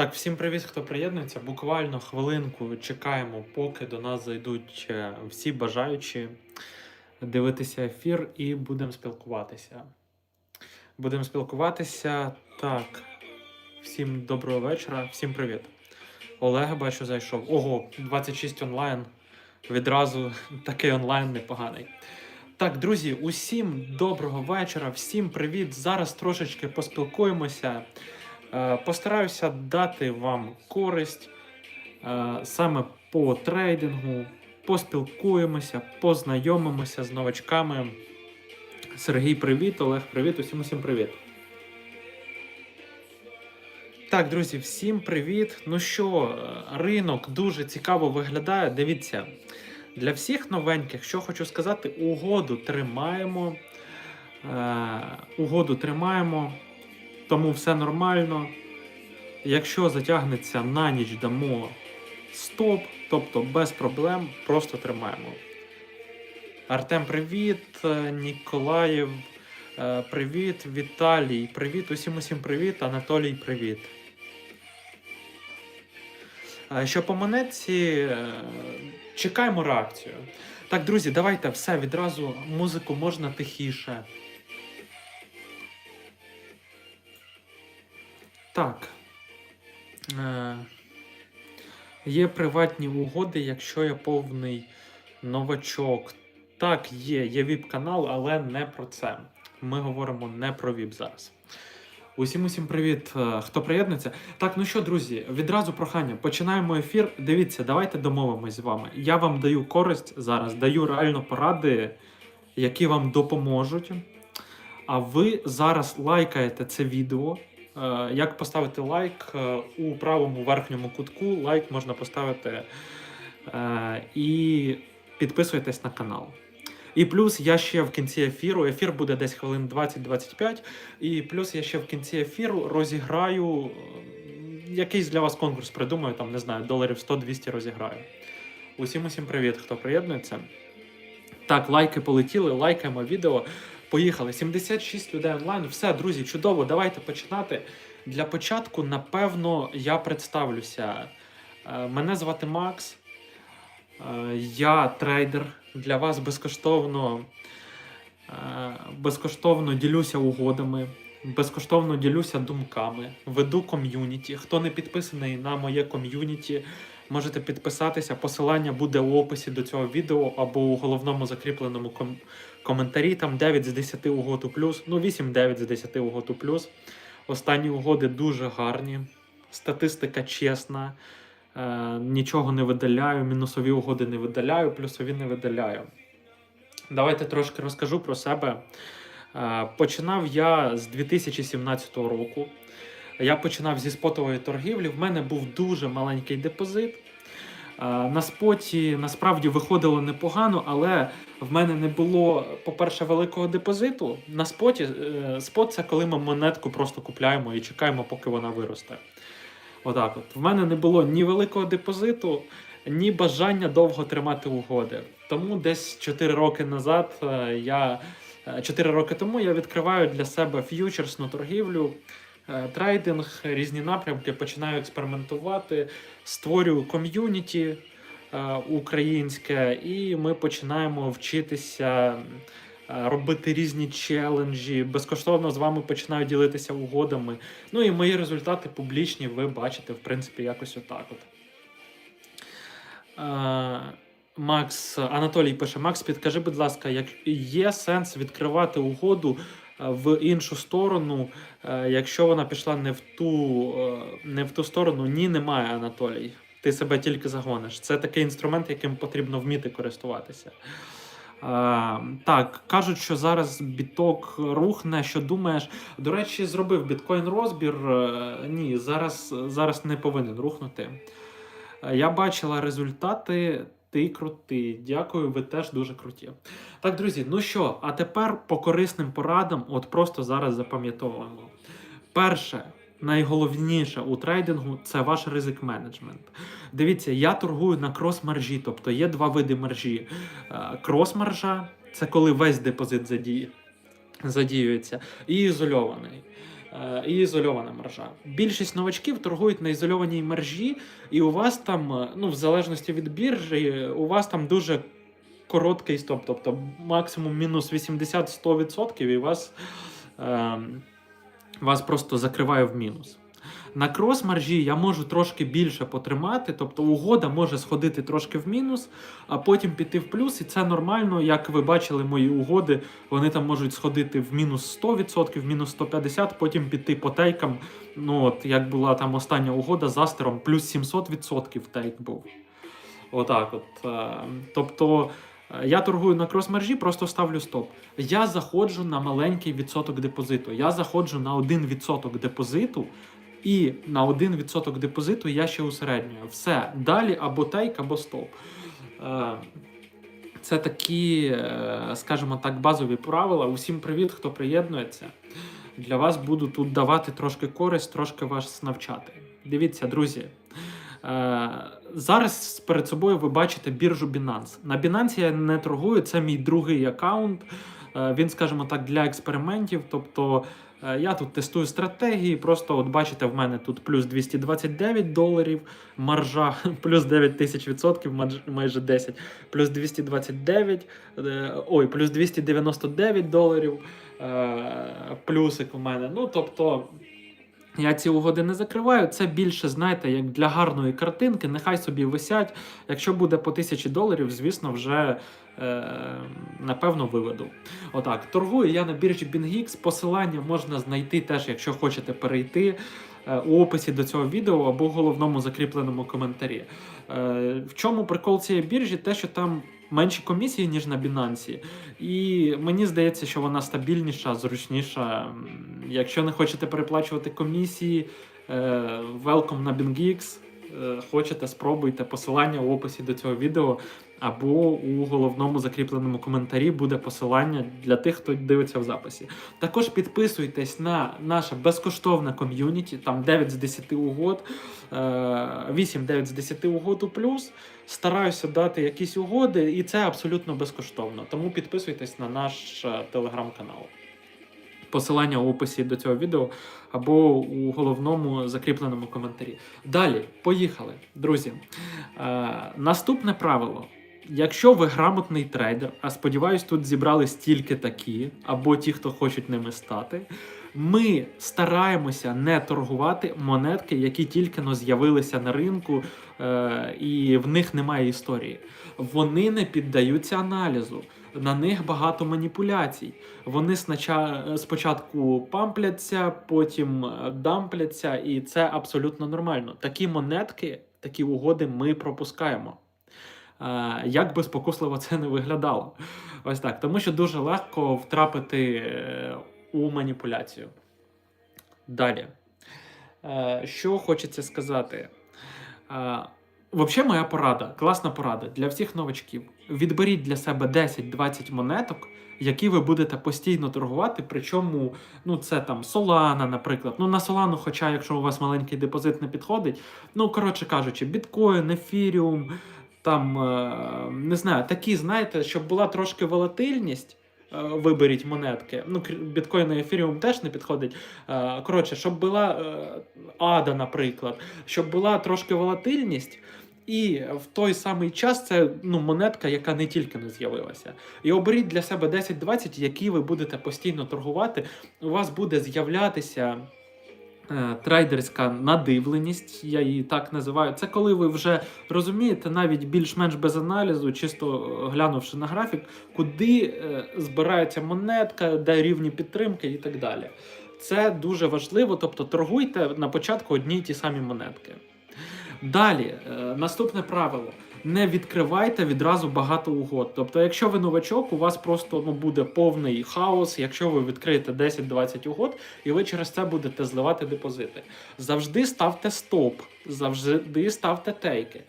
Так, всім привіт, хто приєднується. Буквально хвилинку чекаємо, поки до нас зайдуть е, всі бажаючі дивитися ефір і будемо спілкуватися. Будемо спілкуватися. Так, всім доброго вечора, всім привіт. Олег, бачу, зайшов. Ого, 26 онлайн. Відразу такий онлайн непоганий. Так, друзі, усім доброго вечора, всім привіт. Зараз трошечки поспілкуємося. Е, Постараюся дати вам користь е, саме по трейдингу. Поспілкуємося, познайомимося з новачками. Сергій, привіт, Олег, привіт, усім усім привіт. Так, друзі, всім привіт. Ну що, е, ринок дуже цікаво виглядає. Дивіться, для всіх новеньких, що хочу сказати, угоду тримаємо. Угоду тримаємо, тому все нормально. Якщо затягнеться на ніч, дамо стоп, тобто без проблем, просто тримаємо. Артем, привіт, е, Ніколаєв, е, привіт, Віталій, привіт, усім усім привіт, Анатолій, привіт. Е, Що по монетці, чекаємо реакцію. Так, друзі, давайте все відразу. Музику можна тихіше. Так. Е, Є приватні угоди, якщо я повний новачок. Так, є, є віп-канал, але не про це. Ми говоримо не про віп зараз. Усім усім привіт, е, хто приєднується. Так, ну що, друзі, відразу прохання. Починаємо ефір. Дивіться, давайте домовимось з вами. Я вам даю користь зараз, даю реально поради, які вам допоможуть. А ви зараз лайкаєте це відео. Е, Як поставити лайк Е, у правому верхньому кутку? Лайк можна поставити е, і підписуйтесь на канал. І плюс я ще в кінці ефіру, ефір буде десь хвилин 20-25. І плюс я ще в кінці ефіру розіграю якийсь для вас конкурс, придумаю, там, не знаю, доларів 100-200 розіграю. Усім усім привіт, хто приєднується. Так, лайки полетіли, лайкаємо відео. Поїхали. 76 людей онлайн. Все, друзі, чудово, давайте починати. Для початку, напевно, я представлюся. Е, Мене звати Макс. Е, Я трейдер. Для вас безкоштовно, е, безкоштовно ділюся угодами, безкоштовно ділюся думками, веду ком'юніті. Хто не підписаний на моє ком'юніті, можете підписатися. Посилання буде у описі до цього відео або у головному закріпленому ком- коментарі. Там 9 з 10 угод у плюс, ну 8-9 з 10 угод у плюс. Останні угоди дуже гарні. Статистика чесна. Е, нічого не видаляю, мінусові угоди не видаляю, плюсові не видаляю. Давайте трошки розкажу про себе. Е, починав я з 2017 року. Я починав зі спотової торгівлі. В мене був дуже маленький депозит. Е, На споті насправді виходило непогано, але в мене не було, по-перше, великого депозиту. На споті е, спот це коли ми монетку просто купляємо і чекаємо, поки вона виросте. Отак от. В мене не було ні великого депозиту, ні бажання довго тримати угоди. Тому десь 4 роки назад е, я. 4 роки тому я відкриваю для себе ф'ючерсну торгівлю, трейдинг, різні напрямки, починаю експериментувати, створюю ком'юніті е, українське, і ми починаємо вчитися е, робити різні челенджі. Безкоштовно з вами починаю ділитися угодами. Ну і мої результати публічні, ви бачите, в принципі, якось отак. От. Е, Макс Анатолій пише: Макс, підкажи, будь ласка, як є сенс відкривати угоду е, в іншу сторону, е, якщо вона пішла не в ту, е, не в ту сторону? Ні, немає, Анатолій. Ти себе тільки загониш. Це такий інструмент, яким потрібно вміти користуватися. Е, так, кажуть, що зараз біток рухне. Що думаєш? До речі, зробив біткоін розбір. Е, Ні, зараз, зараз не повинен рухнути. Е, Я бачила результати. Ти крутий. Дякую, ви теж дуже круті. Так, друзі, ну що, а тепер по корисним порадам, от просто зараз запам'ятовуємо. Перше, найголовніше у трейдингу це ваш ризик менеджмент. Дивіться, я торгую на крос-маржі, тобто є два види маржі. Е, Крос-маржа це коли весь депозит задіє, задіюється, і ізольований. Е, і ізольована мережа. Більшість новачків торгують на ізольованій мережі, і у вас там, е, ну, в залежності від біржі, у вас там дуже короткий стоп, тобто максимум мінус 80-100%, і вас, е, вас просто закриває в мінус. На крос-маржі я можу трошки більше потримати, тобто угода може сходити трошки в мінус, а потім піти в плюс, і це нормально. Як ви бачили, мої угоди, вони там можуть сходити в мінус 100%, в мінус 150%, потім піти по тейкам. Ну от як була там остання угода з Астером, плюс 700% тейк був. Отак, от. е, Тобто. е, Я торгую на крос-маржі, просто ставлю стоп. Я заходжу на маленький відсоток депозиту. Я заходжу на 1% депозиту, і на 1% депозиту я ще усереднюю. Все. Далі або тейк, або стоп. Е, Це такі, е, скажімо так, базові правила. Усім привіт, хто приєднується. Для вас буду тут давати трошки користь, трошки вас навчати. Дивіться, друзі. Е, Зараз перед собою ви бачите біржу Binance. На Binance я не торгую, це мій другий аккаунт. Він, скажімо так, для експериментів. Тобто я тут тестую стратегії. Просто от бачите, в мене тут плюс 229 доларів, маржа плюс 9 тисяч відсотків, майже 10, плюс 229, е, ой, плюс 299 доларів. е, Плюсик у мене. Ну, тобто. Я ці угоди не закриваю. Це більше, знаєте, як для гарної картинки. Нехай собі висять. Якщо буде по тисячі доларів, звісно, вже е, напевно виведу. Отак, торгую я на біржі BingX. Посилання можна знайти теж, якщо хочете перейти е, у описі до цього відео або в головному закріпленому коментарі. Е, в чому прикол цієї біржі? Те, що там менші комісії, ніж на Binance. І мені здається, що вона стабільніша, зручніша. Якщо не хочете переплачувати комісії, е, welcome на BingX. Е, Хочете, спробуйте посилання в описі до цього відео, або у головному закріпленому коментарі буде посилання для тих, хто дивиться в записі. Також підписуйтесь на наше безкоштовне ком'юніті, там 9 з 10 угод, 8-9 з 10 угод у плюс. Стараюся дати якісь угоди, і це абсолютно безкоштовно. Тому підписуйтесь на наш е, телеграм-канал. Посилання в описі до цього відео або у головному закріпленому коментарі. Далі, поїхали, друзі. Е, наступне правило. Якщо ви грамотний трейдер, а сподіваюсь, тут зібрали стільки такі, або ті, хто хочуть ними стати, ми стараємося не торгувати монетки, які тільки но з'явилися на ринку, е, і в них немає історії. Вони не піддаються аналізу. На них багато маніпуляцій. Вони спочатку пампляться, потім е, дампляться, і це абсолютно нормально. Такі монетки, такі угоди ми пропускаємо. Е, Як би спокусливо це не виглядало. Ось так. Тому що дуже легко втрапити е, у маніпуляцію. Далі. Е, Що хочеться сказати? Е, Взагалі, моя порада, класна порада для всіх новачків. Відберіть для себе 10-20 монеток, які ви будете постійно торгувати. Причому, ну, це там Solana, наприклад. Ну, на Solana, хоча, якщо у вас маленький депозит не підходить, ну, коротше кажучи, біткоін, ефіріум, там, е, не знаю, такі, знаєте, щоб була трошки волатильність. Е, Виберіть монетки. Ну, біткоін і ефіріум теж не підходить. Е, Коротше, щоб була е, ада, наприклад, щоб була трошки волатильність, і в той самий час це ну, монетка, яка не тільки не з'явилася. І оберіть для себе 10-20, які ви будете постійно торгувати. У вас буде з'являтися. Е, Трейдерська надивленість, я її так називаю. Це коли ви вже розумієте, навіть більш-менш без аналізу, чисто е, глянувши на графік, куди е, збирається монетка, де рівні підтримки і так далі. Це дуже важливо, тобто торгуйте на початку одні й ті самі монетки. Далі, наступне правило. Не відкривайте відразу багато угод. Тобто, якщо ви новачок, у вас просто ну, буде повний хаос, якщо ви відкриєте 10-20 угод, і ви через це будете зливати депозити. Завжди ставте стоп, завжди ставте тейки.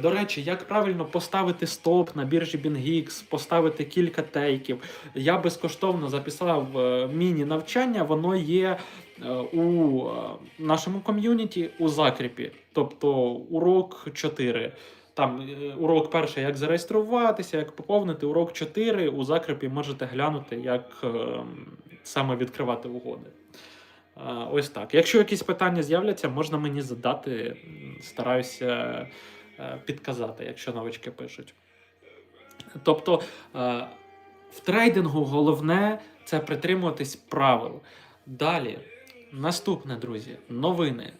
До речі, як правильно поставити стоп на біржі BingX, поставити кілька тейків. Я безкоштовно записав е, міні-навчання, воно є е, у е, нашому ком'юніті у закріпі. Тобто урок 4. Там е, урок перший, як зареєструватися, як поповнити. Урок 4 у закріпі можете глянути, як е, саме відкривати угоди. Ось так. Якщо якісь питання з'являться, можна мені задати. Стараюся е, підказати, якщо новички пишуть. Тобто е, в трейдингу головне це притримуватись правил. Далі, наступне, друзі, новини.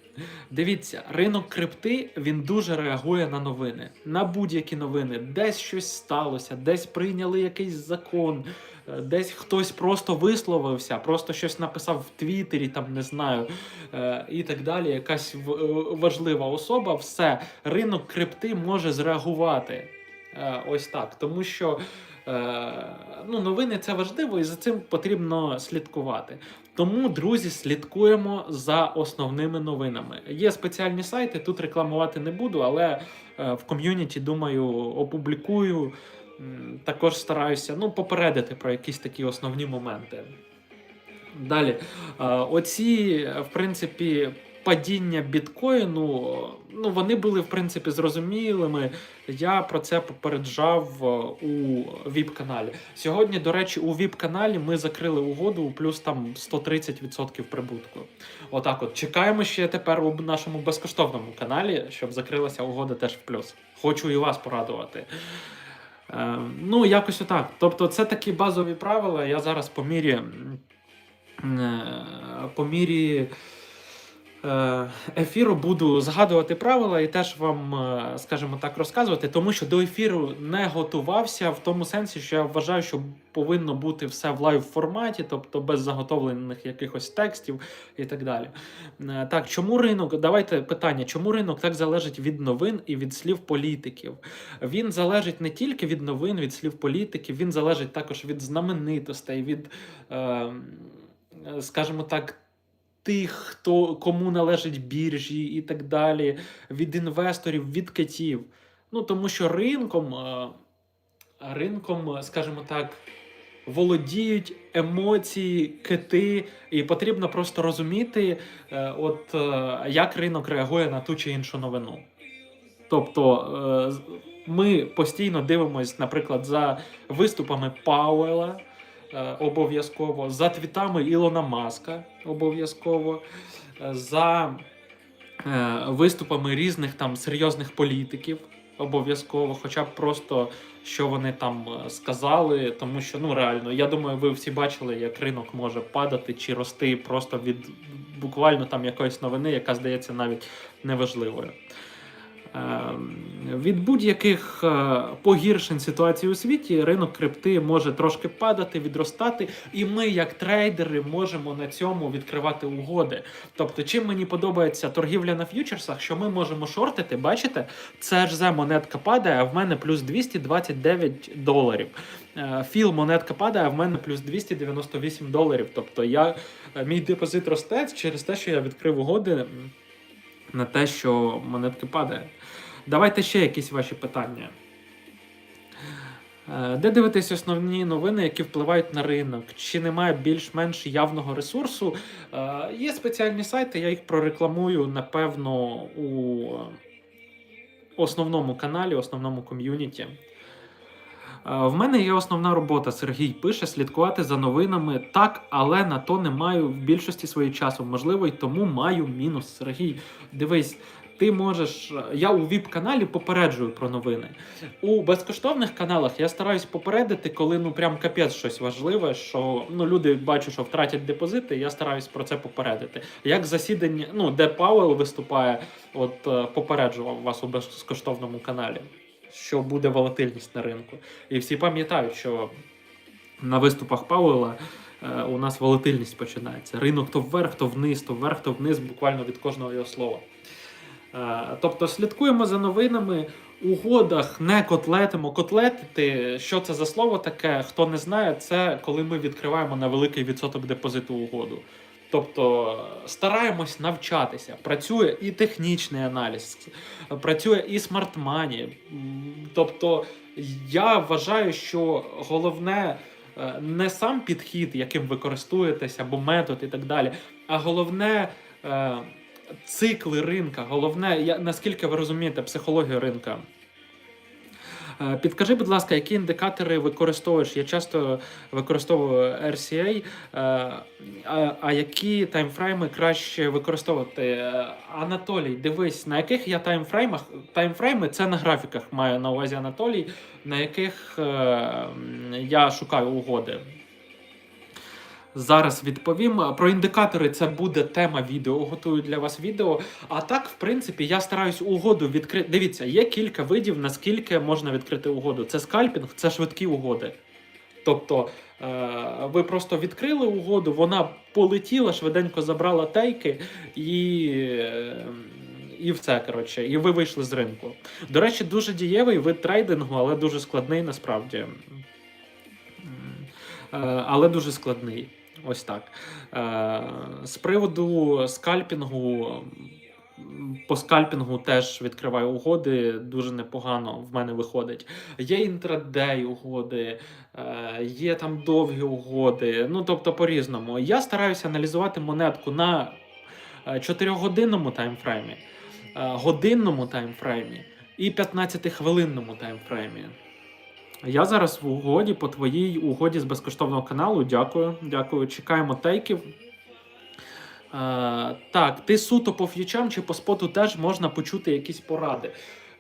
Дивіться, ринок крипти він дуже реагує на новини, на будь-які новини. Десь щось сталося, десь прийняли якийсь закон, е, десь хтось просто висловився, просто щось написав в Твіттері, там не знаю, е, і так далі. Якась е, важлива особа. Все, ринок крипти може зреагувати. Ось так. Тому що ну, новини це важливо, і за цим потрібно слідкувати. Тому, друзі, слідкуємо за основними новинами. Є спеціальні сайти, тут рекламувати не буду, але е, в ком'юніті, думаю, опублікую. Також стараюся ну, попередити про якісь такі основні моменти. Далі, е, оці, е, в принципі, падіння біткоїну, ну, вони були, в принципі, зрозумілими. Я про це попереджав е, у ВІП-каналі. Сьогодні, до речі, у ВІП-каналі ми закрили угоду у плюс там 130% прибутку. Отак от. Чекаємо ще тепер у нашому безкоштовному каналі, щоб закрилася угода теж в плюс. Хочу і вас порадувати. Е, ну, якось отак. Тобто, це такі базові правила. Я зараз по мірі, е, по мірі ефіру буду згадувати правила і теж вам, е, скажімо так, розказувати, тому що до ефіру не готувався в тому сенсі, що я вважаю, що повинно бути все в лайв форматі, тобто без заготовлених якихось текстів і так далі. Е, Так, чому ринок? Давайте питання, чому ринок так залежить від новин і від слів політиків? Він залежить не тільки від новин, від слів політиків, він залежить також від знаменитостей, від, е, скажімо так, тих, хто кому належить біржі і так далі, від інвесторів, від китів. Ну тому що ринком, е, ринком, скажімо так, володіють емоції, кити, і потрібно просто розуміти, е, от е, як ринок реагує на ту чи іншу новину. Тобто ми постійно дивимося, наприклад, за виступами Пауела обов'язково, за твітами Ілона Маска обов'язково, е, за е, виступами різних там серйозних політиків обов'язково, хоча б просто що вони там е, сказали, тому що ну реально, я думаю, ви всі бачили, як ринок може падати чи рости просто від буквально там якоїсь новини, яка здається навіть неважливою. Ем, Від будь-яких е, погіршень ситуації у світі ринок крипти може трошки падати, відростати, і ми, як трейдери, можемо на цьому відкривати угоди. Тобто, чим мені подобається торгівля на ф'ючерсах, що ми можемо шортити, бачите, це ж за монетка падає, а в мене плюс 229 доларів. Е, Філ монетка падає, а в мене плюс 298 доларів. Тобто я, е, мій депозит росте через те, що я відкрив угоди на те, що монетки падає. Давайте ще якісь ваші питання. Е, Де дивитись основні новини, які впливають на ринок? Чи немає більш-менш явного ресурсу? Е, Є спеціальні сайти, я їх прорекламую, напевно, у основному каналі, основному ком'юніті. Е, В мене є основна робота. Сергій пише слідкувати за новинами так, але на то не маю в більшості своєї часу. Можливо, й тому маю мінус. Сергій, дивись, ти можеш. Я у ВІП-каналі попереджую про новини. У безкоштовних каналах я стараюсь попередити, коли ну прям капець щось важливе, що ну люди бачу, що втратять депозити. Я стараюсь про це попередити. Як засідання, ну де Пауел виступає, от е, попереджував вас у безкоштовному каналі, що буде волатильність на ринку. І всі пам'ятають, що на виступах Пауела е, у нас волатильність починається. Ринок то вверх, то вниз, то вверх, то вниз, буквально від кожного його слова. Е, Тобто слідкуємо за новинами. Угодах не котлетимо. Котлетити, що це за слово таке? Хто не знає, це коли ми відкриваємо на великий відсоток депозиту угоду. Тобто е, стараємось навчатися. Працює і технічний аналіз, працює і смарт-мані. Тобто я вважаю, що головне е, не сам підхід, яким ви користуєтесь, або метод і так далі, а головне. Цикли ринка, головне, я, наскільки ви розумієте психологію ринка. Е, Підкажи, будь ласка, які індикатори використовуєш? Я часто використовую RCA, е, а, які таймфрейми краще використовувати? Е, Анатолій, дивись, на яких я таймфреймах? Таймфрейми це на графіках маю на увазі Анатолій, на яких я шукаю угоди. Зараз відповім. Про індикатори це буде тема відео. Готую для вас відео. А так, в принципі, я стараюсь угоду відкрити. Дивіться, є кілька видів, наскільки можна відкрити угоду. Це скальпінг, це швидкі угоди. Тобто е, ви просто відкрили угоду, вона полетіла, швиденько забрала тейки і. е, І все, коротше, і ви вийшли з ринку. До речі, дуже дієвий вид трейдингу, але дуже складний насправді. Е, Але дуже складний. Ось так. Е, З приводу скальпінгу, по скальпінгу теж відкриваю угоди, дуже непогано в мене виходить. Є інтрадей угоди, е, є там довгі угоди. Ну, тобто, по-різному. Я стараюся аналізувати монетку на 4-годинному таймфреймі, е, годинному таймфреймі і 15-хвилинному таймфреймі. Я зараз в угоді по твоїй угоді з безкоштовного каналу. Дякую. Дякую. Чекаємо тейків. Е, так, ти суто по ф'ючам чи по споту теж можна почути якісь поради.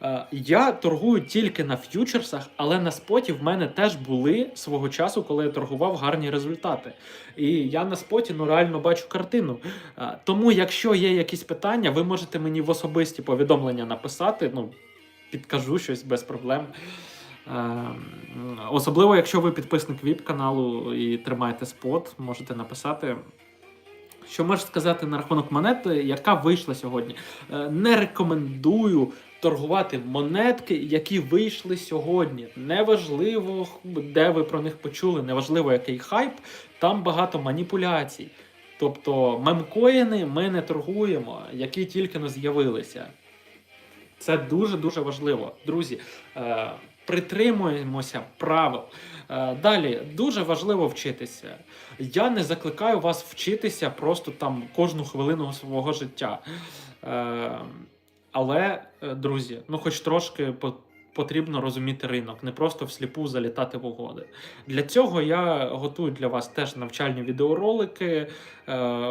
Е, я торгую тільки на ф'ючерсах, але на споті в мене теж були свого часу, коли я торгував гарні результати. І я на споті ну реально бачу картину. Е, тому, якщо є якісь питання, ви можете мені в особисті повідомлення написати. Ну, підкажу щось без проблем. Е, Особливо, якщо ви підписник ВІП каналу і тримаєте спот, можете написати. Що можеш сказати на рахунок монети, яка вийшла сьогодні? Е, Не рекомендую торгувати монетки, які вийшли сьогодні. Неважливо, де ви про них почули, неважливо, який хайп, там багато маніпуляцій. Тобто мемкоїни ми не торгуємо, які тільки не з'явилися. Це дуже дуже важливо. Друзі, е, притримуємося правил. Е, далі дуже важливо вчитися. Я не закликаю вас вчитися просто там кожну хвилину свого життя. Е, але, е, друзі, ну хоч трошки потрібно розуміти ринок, не просто всліпу залітати в угоди. Для цього я готую для вас теж навчальні відеоролики.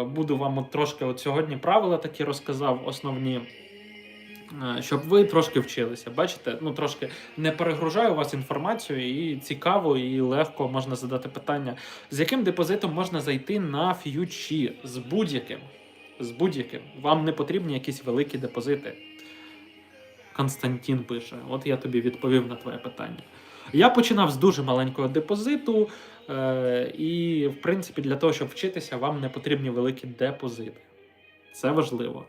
Буду вам от трошки от сьогодні правила такі розказав, основні. Е, Щоб ви трошки вчилися, бачите, ну трошки не перегружаю вас інформацією, і цікаво, і легко можна задати питання, з яким депозитом можна зайти на ф'ючі з будь-яким. З будь-яким. Вам не потрібні якісь великі депозити. Константин пише: От я тобі відповів на твоє питання. Я починав з дуже маленького депозиту, е, і, в принципі, для того, щоб вчитися, вам не потрібні великі депозити. Це важливо.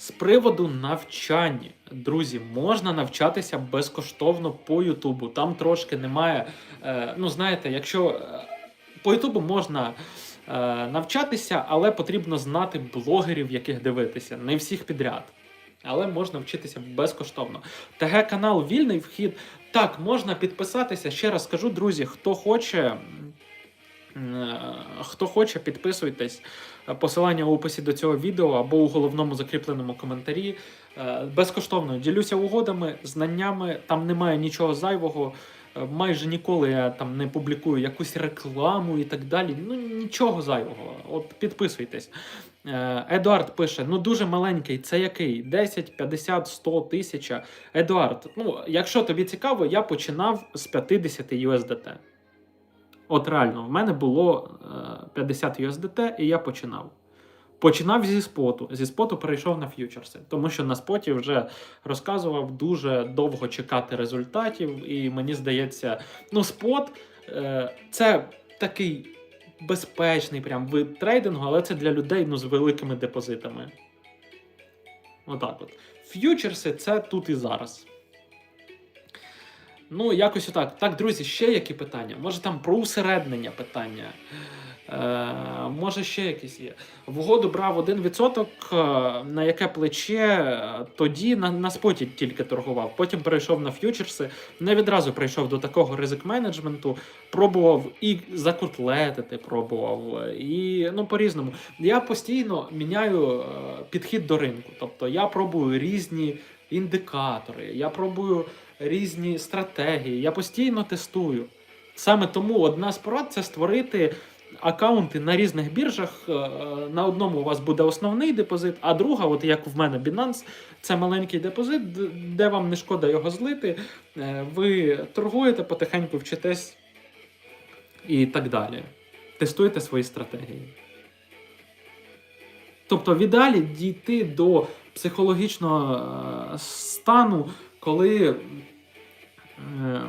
З приводу навчання, друзі, можна навчатися безкоштовно по Ютубу. Там трошки немає. Е, ну, знаєте, якщо е, по Ютубу можна е, навчатися, але потрібно знати блогерів, яких дивитися. Не всіх підряд. Але можна вчитися безкоштовно. ТГ канал вільний вхід. Так, можна підписатися. Ще раз скажу, друзі, хто хоче. Хто хоче, підписуйтесь. Посилання у описі до цього відео або у головному закріпленому коментарі. Е, Безкоштовно ділюся угодами, знаннями. Там немає нічого зайвого. Е, Майже ніколи я там не публікую якусь рекламу і так далі. Ну нічого зайвого. От підписуйтесь. Е, Едуард пише: ну дуже маленький, це який? 10, 50, 100 тисяча. Едуард, ну якщо тобі цікаво, я починав з 50 USDT. От реально, в мене було е, 50 USDT, і я починав. Починав зі споту. Зі споту перейшов на ф'ючерси, тому що на споті вже розказував дуже довго чекати результатів, і мені здається, ну, спот е, це такий безпечний прям вид трейдингу, але це для людей ну, з великими депозитами. Отак от. Ф'ючерси це тут і зараз. Ну, якось отак. Так, друзі, ще які питання? Може там про усереднення питання. Е, може ще якісь є. В угоду брав 1%, е, на яке плече, е, тоді на, на споті тільки торгував. Потім перейшов на ф'ючерси, не відразу прийшов до такого ризик менеджменту, пробував і закотлетити, пробував, і ну по-різному. Я постійно міняю е, підхід до ринку. Тобто я пробую різні індикатори, я пробую різні стратегії, я постійно тестую. Саме тому одна з порад це створити акаунти на різних біржах. Е, На одному у вас буде основний депозит, а друга, от як в мене Binance, це маленький депозит, де вам не шкода його злити. Е, Ви торгуєте, потихеньку вчитесь і так далі. Тестуєте свої стратегії. Тобто, в ідеалі дійти до психологічного е, стану, коли. Е,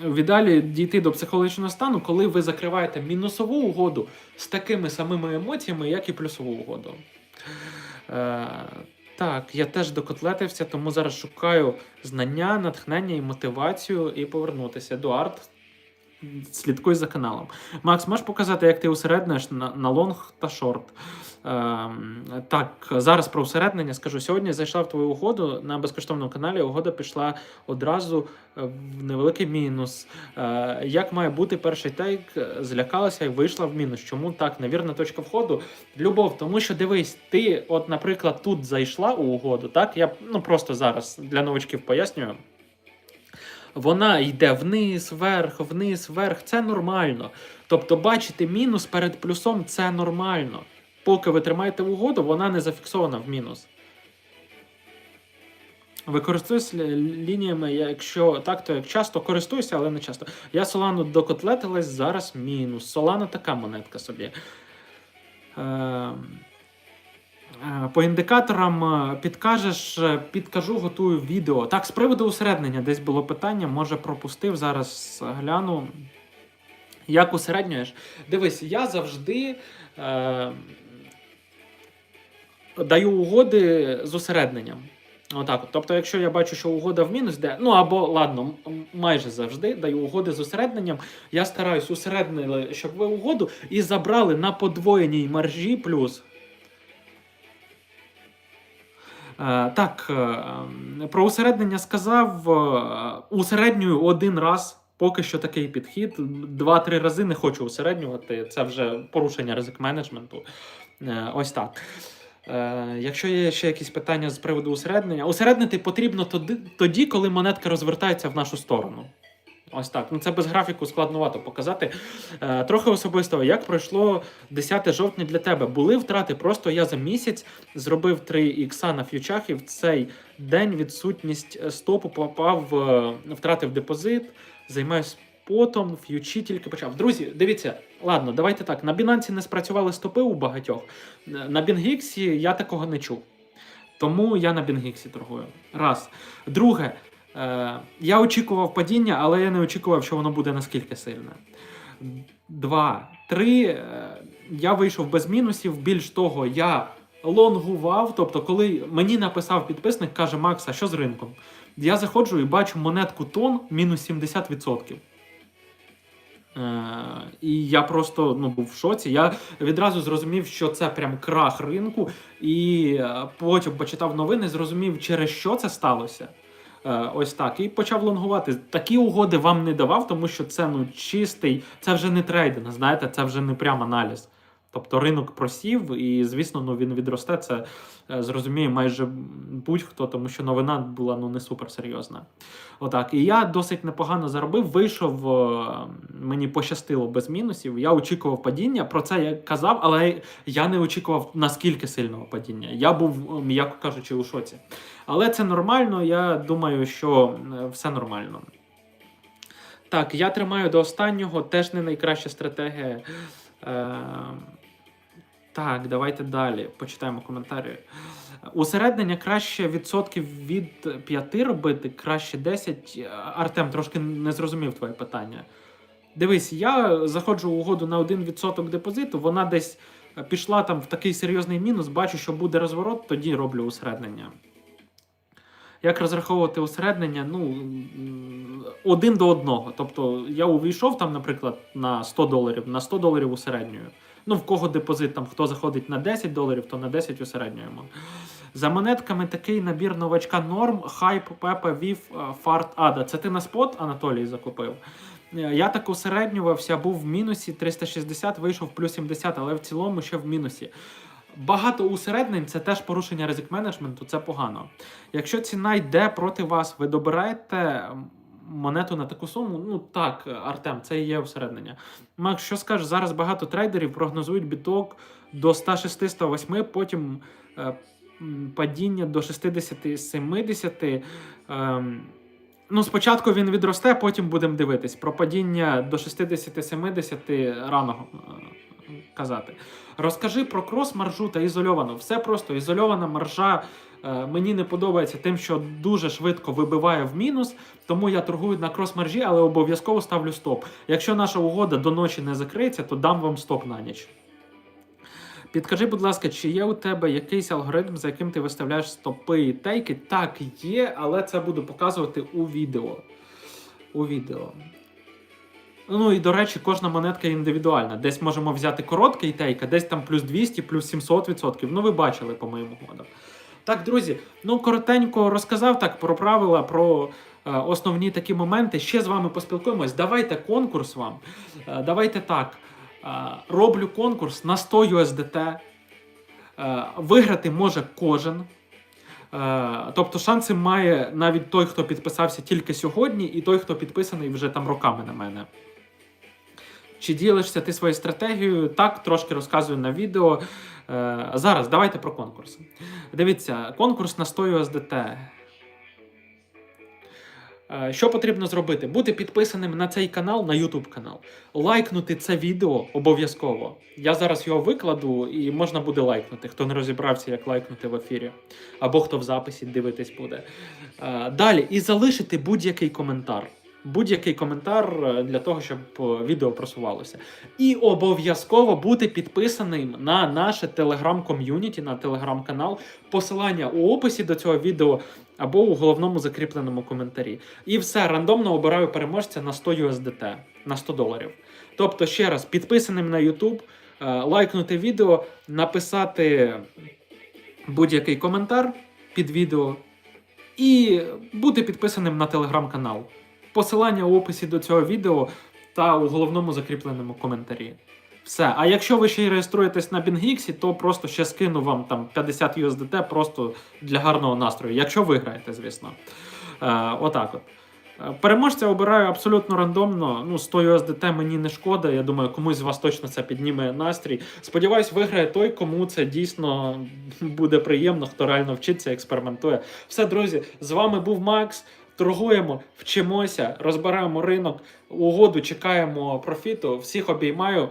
В ідеалі дійти до психологічного стану, коли ви закриваєте мінусову угоду з такими самими емоціями, як і плюсову угоду. Е, так, я теж докотлетився, тому зараз шукаю знання, натхнення і мотивацію і повернутися. Едуард, слідкуй за каналом. Макс, можеш показати, як ти усередниш на, на лонг та шорт? Ем, так, зараз про усереднення скажу. Сьогодні зайшла в твою угоду на безкоштовному каналі. Угода пішла одразу е, в невеликий мінус. Е, як має бути перший тейк? Злякалася і вийшла в мінус. Чому так? Невірна точка входу. Любов, тому що дивись, ти, от, наприклад, тут зайшла у угоду, так? Я ну просто зараз для новачків пояснюю. Вона йде вниз, вверх, вниз, вверх. Це нормально. Тобто, бачити мінус перед плюсом це нормально. Поки ви тримаєте угоду, вона не зафіксована в мінус. Ви користуєтесь лініями, якщо так, то як часто користуюся, але не часто. Я Солану докотлетилась, зараз мінус. Солана така монетка собі. Е, е, По індикаторам е, підкажеш, е, підкажу, готую відео. Так, з приводу усереднення десь було питання, може пропустив, зараз гляну. Як усереднюєш? Дивись, я завжди е, даю угоди з усередненням. Отак. от. Тобто, якщо я бачу, що угода в мінус йде, ну або ладно, майже завжди даю угоди з усередненням. Я стараюсь усереднили, щоб ви угоду і забрали на подвоєній маржі плюс. Е, так, е, про усереднення сказав. Е, Усереднюю один раз. Поки що такий підхід. Два-три рази не хочу усереднювати. Це вже порушення ризик менеджменту. Ось так. Е, якщо є ще якісь питання з приводу усереднення, усереднити потрібно тоді, коли монетка розвертається в нашу сторону. Ось так. Ну це без графіку складновато показати. Е, трохи особистого, як пройшло 10 жовтня для тебе? Були втрати? Просто я за місяць зробив 3 ікса на ф'ючах, і в цей день відсутність е, стопу попав, втратив депозит, займаюсь потом, ф'ючі тільки почав. Друзі, дивіться, ладно, давайте так. На Binance не спрацювали стопи у багатьох. На BingX я такого не чув. Тому я на BingX торгую. Раз. Друге, е, я очікував падіння, але я не очікував, що воно буде наскільки сильне. Два. Три. е, я вийшов без мінусів. Більш того, я лонгував. Тобто, коли мені написав підписник, каже Макс, а що з ринком? Я заходжу і бачу монетку тон мінус 70%. Е, і я просто ну, був в шоці. Я відразу зрозумів, що це прям крах ринку, і е, потім почитав новини, зрозумів, через що це сталося. Е, ось так. І почав лонгувати. Такі угоди вам не давав, тому що це ну, чистий, це вже не трейдинг, знаєте, це вже не прям аналіз. Тобто ринок просів, і звісно, ну він відросте. Це е, зрозуміє майже будь-хто, тому що новина була ну не супер серйозна. Отак. І я досить непогано заробив. Вийшов, е, мені пощастило без мінусів. Я очікував падіння. Про це я казав, але я не очікував наскільки сильного падіння. Я був, е, м'яко кажучи, у шоці. Але це нормально. Я думаю, що все нормально. Так, я тримаю до останнього, теж не найкраща стратегія. Так, давайте далі. Почитаємо коментарі. Усереднення краще відсотків від 5 робити, краще 10. Артем, трошки не зрозумів твоє питання. Дивись, я заходжу в угоду на 1% депозиту, вона десь пішла там в такий серйозний мінус, бачу, що буде розворот, тоді роблю усереднення. Як розраховувати усереднення? Ну, один до одного. Тобто я увійшов там, наприклад, на 100 доларів, на 100 доларів усереднюю. Ну, в кого депозит там, хто заходить на 10 доларів, то на 10 усереднюємо. За монетками такий набір новачка норм, хайп, пепа, вів, е, фарт, ада. Це ти на спот, Анатолій, закупив. Е, Я так усереднювався, був в мінусі 360, вийшов плюс 70, але в цілому ще в мінусі. Багато усереднень це теж порушення ризик менеджменту, це погано. Якщо ціна йде проти вас, ви добираєте монету на таку суму. Ну так, Артем, це і є усереднення. Макс, що скажеш, зараз багато трейдерів прогнозують біток до 106-108, потім е, падіння до 60-70. Ем, ну, спочатку він відросте, потім будемо дивитись. Про падіння до 60-70 рано е, казати. Розкажи про крос-маржу та ізольовану. Все просто ізольована маржа е, мені не подобається тим, що дуже швидко вибиває в мінус, тому я торгую на крос-маржі, але обов'язково ставлю стоп. Якщо наша угода до ночі не закриється, то дам вам стоп на ніч. Підкажи, будь ласка, чи є у тебе якийсь алгоритм, за яким ти виставляєш стопи і тейки? Так, є, але це буду показувати у відео. У відео. Ну і до речі, кожна монетка індивідуальна. Десь можемо взяти короткий тейк, а десь там плюс 200, плюс 700%. Ну, ви бачили по моїм угодам. Так, друзі, ну коротенько розказав так про правила, про е, основні такі моменти. Ще з вами поспілкуємось. Давайте конкурс вам. Е, давайте так. Е, роблю конкурс на 100 USDT. Е, виграти може кожен. Е, Тобто шанси має навіть той, хто підписався тільки сьогодні, і той, хто підписаний вже там роками на мене. Чи ділишся ти своєю стратегією? Так, трошки розказую на відео. Е, зараз давайте про конкурс. Дивіться, конкурс на 100 USDT. Е, Що потрібно зробити? Бути підписаним на цей канал, на YouTube канал, лайкнути це відео обов'язково. Я зараз його викладу і можна буде лайкнути, хто не розібрався, як лайкнути в ефірі, або хто в записі дивитись буде. Е, Далі, і залишити будь-який коментар. Будь-який коментар е, для того, щоб е, відео просувалося. І обов'язково бути підписаним на наше телеграм-ком'юніті, на телеграм-канал. Посилання у описі до цього відео або у головному закріпленому коментарі. І все, рандомно обираю переможця на 100 USDT, на 100 доларів. Тобто, ще раз, підписаним на YouTube, е, лайкнути відео, написати будь-який коментар під відео і бути підписаним на телеграм-канал. Посилання у описі до цього відео та у головному закріпленому коментарі. Все. А якщо ви ще й реєструєтесь на BingX, то просто ще скину вам там 50 USDT просто для гарного настрою, якщо виграєте, звісно. Е, отак от. Е, Переможця обираю абсолютно рандомно. Ну, 100 USDT мені не шкода. Я думаю, комусь з вас точно це підніме настрій. Сподіваюсь, виграє той, кому це дійсно буде приємно, хто реально вчиться, експериментує. Все, друзі, з вами був Макс. Торгуємо, вчимося, розбираємо ринок, угоду чекаємо профіту. Всіх обіймаю.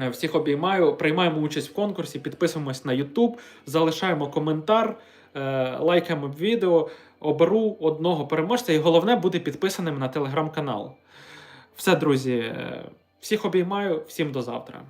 Е, Всіх обіймаю, приймаємо участь в конкурсі, підписуємось на YouTube, залишаємо коментар, е, лайкаємо відео, оберу одного переможця, і головне бути підписаним на телеграм-канал. Все, друзі, е, всіх обіймаю, всім до завтра.